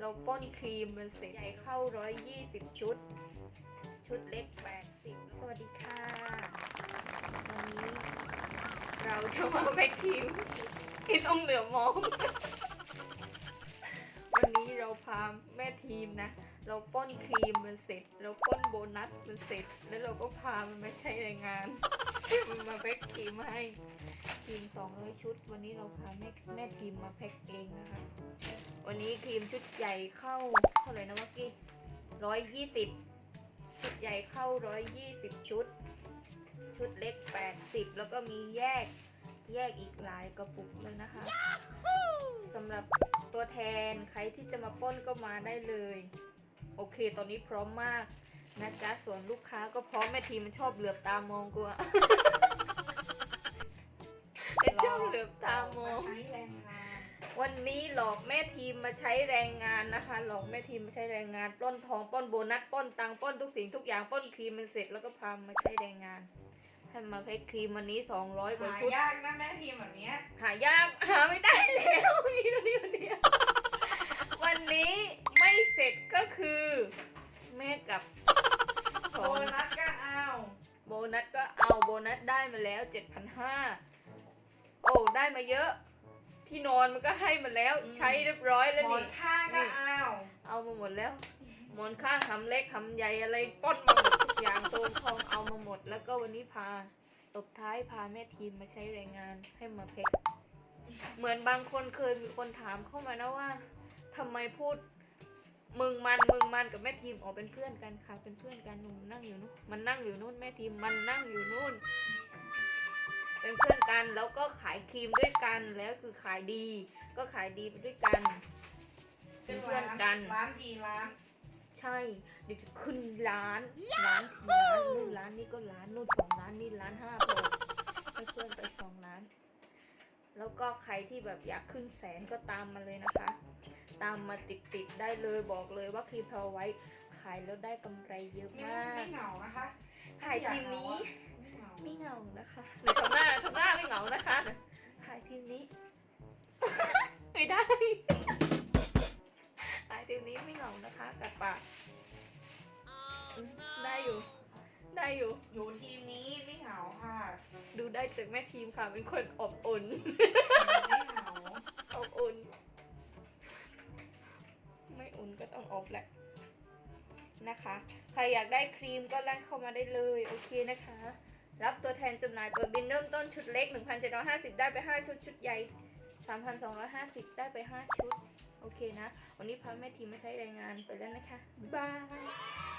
เราป้นครีมมันเสร็จใหญ่เข้า 120 ชุด ชุดเล็ก 80 สวัสดีค่ะ วันนี้เราจะมาแพ็คครีมที่ต้องเหลือมอง วันนี้เราพาแม่ทีมนะ เราป้นครีมมันเสร็จ เราป้นโบนัสมันเสร็จ แล้วเราก็พามันมาใช้แรงงาน มันมาแพ็คครีมให้ ครีม 200 ชุด วันนี้เราพาแม่แม่ทีมมาแพ็คเองนะคะ วันนี้ครีมชุดใหญ่เข้าเท่าไหร่นะเมื่อกี้ร้อยยี่สิบชุดใหญ่เข้าร้อยยี่สิบชุด ชุดเล็กแปดสิบแล้วก็มีแยกแยกอีกหลายกระปุกเลยนะคะสำหรับตัวแทนใครที่จะมาป้นก็มาได้เลย โอเค ตอนนี้พร้อมมากนะจ๊ะส่วนลูกค้าก็พร้อมแม่ทีมมันชอบเหลือบตามองกูอะ วันนี้หลอกแม่ทีมมาใช้แรงงานนะคะ หลอกแม่ทีมมาใช้แรงงานปล้นทองปล้นโบนัสปล้นตังค์ปล้นทุกสิ่งทุกอย่างปล้นครีมมันเสร็จแล้วก็พามาใช้แรงงานให้มาแพ็คครีมวันนี้200กว่าหาชุดยากนะแม่ทีมแบบเนี้ยหายากหาไม่ได้แล้วมีตัวเดียวเดียววันนี้ไม่เสร็จก็คือ แม่กับสโบองนัสก็เอาโบนัสก็เอาโบนัสได้มาแล้ว 7,500 โอ้ได้มาเยอะ ที่นอนมันก็ให้มาแล้ว ใช้เรียบร้อยแล้วหมอนี่ นข้างก็เอา เอามาหมดแล้ว หมอนข้างหำเล็กหำใหญ่อะไรปล้นมาหมดทุกอย่างโซนทองเอามาหมด แล้วก็วันนี้พาตบท้ายพาแม่ทีมมาใช้แรงงานให้มาเพ็กเหมือนบางคนเคยมีคนถามเข้ามานะว่าทำไมพูด มึงมันมึงมันกับแม่ทีมออกเป็นเพื่อนกันค่ะเป็นเพื่อนกันหนูนั่งอยู่นู้นมันนั่งอยู่นู่นแม่ทีมมันนั่งอยู่นู่นเป็นเพื่อน กัน แล้วก็ขายครีมด้วยกัน แล้วคือขายดี ก็ขายดีไปด้วยกัน เป็นเพื่อนกัน ร้านกี่ร้าน ใช่เดี๋ยวจะขึ้นร้าน ร้านทีร้านนู่นร้านนี้ก็ร้านนู่นสองร้านนี่ร้านห้าพอให้เพื่อนไปสองร้าน แล้วก็ใครที่แบบอยากขึ้นแสนก็ตามมาเลยนะคะ ตามมาติดติดๆได้เลยบอกเลยว่าครีมพาวไว้ขายแล้วได้กำไรเยอะไม่มาก ไม่เหงานะคะ ขายทีมนี้ นะคะหรือทำหน้าทำหน้าไม่เหงานะคะขายทีมนี้ ไม่ได้ขายทีมนี้ไม่เหงานะคะกัดปากอืมได้อยู่ ได้อยู่ อยู่ทีมนี้ไม่เหงาค่ะ ดูได้จากแม่ทีมค่ะ เป็นคนอบอุ่นไม่เหงาอบอุ่น ไม่อุ่นก็ต้องอบแหละนะคะ ใครอยากได้ครีมก็แล่นเข้ามาได้เลย โอเคนะคะ รับตัวแทนจำหน่ายเปิดบินเริ่มต้นชุดเล็ก 1,750 ได้ไป 5 ชุด ชุดใหญ่ 3,250 ได้ไป 5 ชุด โอเคนะ วันนี้พาแม่ทีมมาใช้แรงงานไปแล้วนะคะ บาย